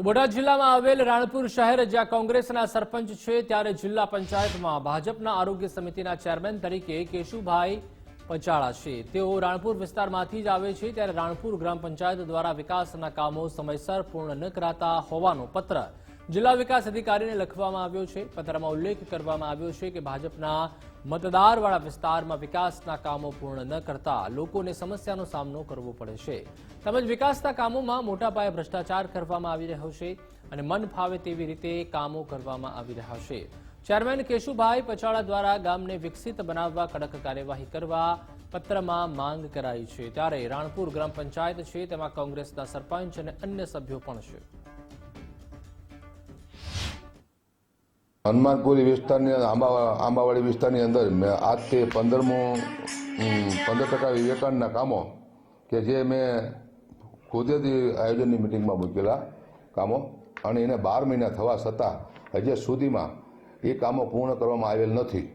તો બોટાદ જિલ્લામાં આવેલ રાણપુર શહેર, જ્યાં કોંગ્રેસના સરપંચ છે, ત્યારે જિલ્લા પંચાયતમાં ભાજપના આરોગ્ય સમિતિના ચેરમેન તરીકે કેશુભાઈ પંચાળા છે. તેઓ રાણપુર વિસ્તારમાંથી જ આવે છે, ત્યારે રાણપુર ગ્રામ પંચાયત દ્વારા વિકાસના કામો સમયસર પૂર્ણ ન કરાતા હોવાનો પત્ર જિલ્લા વિકાસ અધિકારીને લખવામાં આવ્યો છે. પત્રમાં ઉલ્લેખ કરવામાં આવ્યો છે કે ભાજપના મતદારવાળા વિસ્તારમાં વિકાસના કામો પૂર્ણ ન કરતા લોકોને સમસ્યાનો સામનો કરવો પડે છે. તેમજ વિકાસના કામોમાં મોટા પાયે ભ્રષ્ટાચાર કરવામાં આવી રહ્યો છે અને મન ફાવે તેવી રીતે કામો કરવામાં આવી રહ્યા છે. ચેરમેન કેશુભાઈ પચાળા દ્વારા ગામને વિકસિત બનાવવા કડક કાર્યવાહી કરવા પત્રમાં માંગ કરાઈ છે. ત્યારે રાણપુર ગ્રામ પંચાયત છે, તેમાં કોંગ્રેસના સરપંચ અને અન્ય સભ્યો પણ છે. હનુમાનપુરી વિસ્તારની આંબા આંબાવાડી વિસ્તારની અંદર મેં આજથી પંદરમું પંદર ટકા વિવેકાનંદના કામો કે જે મેં કુદરતી આયોજનની મિટિંગમાં મૂકેલા કામો અને એને બાર મહિના થવા છતાં હજી સુધીમાં એ કામો પૂર્ણ કરવામાં આવેલ નથી.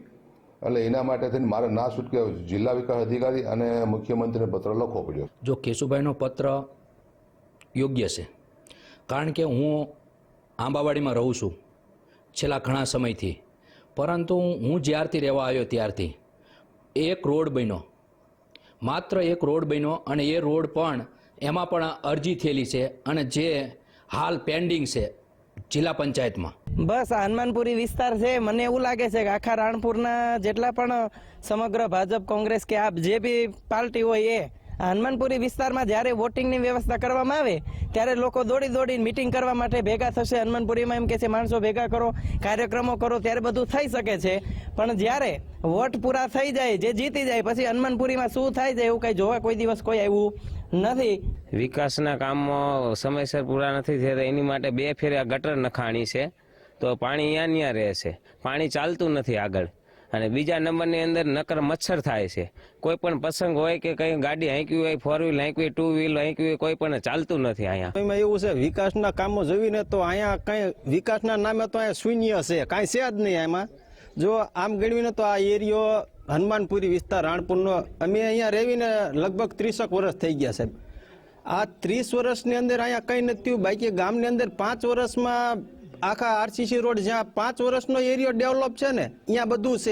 એટલે એના માટે થઈને મારે ના છૂટકે જિલ્લા વિકાસ અધિકારી અને મુખ્યમંત્રીને પત્ર લખવો પડ્યો. જો કેશુભાઈનો પત્ર યોગ્ય છે. કારણ કે હું આંબાવાડીમાં રહું છું. છેલ્લા ઘણા સમયથી. પરંતુ હું જ્યારથી રહેવા આવ્યો ત્યારથી, એક રોડ બન્યો. માત્ર એક રોડ બન્યો અને એ રોડ પણ એમાં પણ અરજી થયેલી છે અને જે હાલ પેન્ડિંગ છે જિલ્લા પંચાયતમાં. બસ, હનુમાનપુરી વિસ્તાર છે. મને એવું લાગે છે કે આખા રાણપુરના જેટલા પણ સમગ્ર ભાજપ, કોંગ્રેસ કે આ જે બી પાર્ટી હોય એ હનુમાનપુરી વિસ્તારમાં જ્યારે વોટિંગની વ્યવસ્થા કરવામાં આવે, ત્યારે લોકો દોડી દોડીને મિટિંગ કરવા માટે ભેગા થશે. હનુમાનપુરીમાં એમ કે છે, માણસો ભેગા કરો, કાર્યક્રમો કરો, ત્યારે બધું થઈ શકે છે. પણ જ્યારે વોટ પૂરા થઈ જાય, જે જીતી જાય, પછી હનુમાનપુરીમાં શું થાય છે એવું કંઈ જોવા કોઈ દિવસ કોઈ આવ્યું નથી. વિકાસના કામો સમયસર પૂરા નથી થયા એની માટે બે ફેરે ગટર નખાણી છે. તો પાણી અહીંયા ત્યાં રહે છે. પાણી ચાલતું નથી આગળ. અને બીજા નંબરની અંદર નકર મચ્છર થાય છે. કોઈ પણ પ્રસંગ હોય કે કઈ ગાડી હાંકવી હોય ફોર વ્હીલ હાંકવી ટુ વ્હીલ હાંકવી હોય, કોઈ પણ ચાલતું નથી અહીંયા. એમાં એવું છે, વિકાસના કામો જોઈને તો અહીંયા કઈ વિકાસના નામે તો અહીંયા શૂન્ય છે, કાંઈ છે જ નહીં એમાં જો આમ ગણવીને તો આ એરિયો હનુમાનપુરી વિસ્તાર, રાણપુરનો, અમે અહીંયા રહીને લગભગ ત્રીસક વર્ષ થઈ ગયા સાહેબ. આ ત્રીસ વર્ષની અંદર અહીંયા કંઈ નથી થયું, બાકી ગામની અંદર પાંચ વર્ષમાં આખા આરસીસી રોડ, જ્યાં પાંચ વર્ષનો એરિયો ડેવલપ છે ને અહીંયા બધું છે.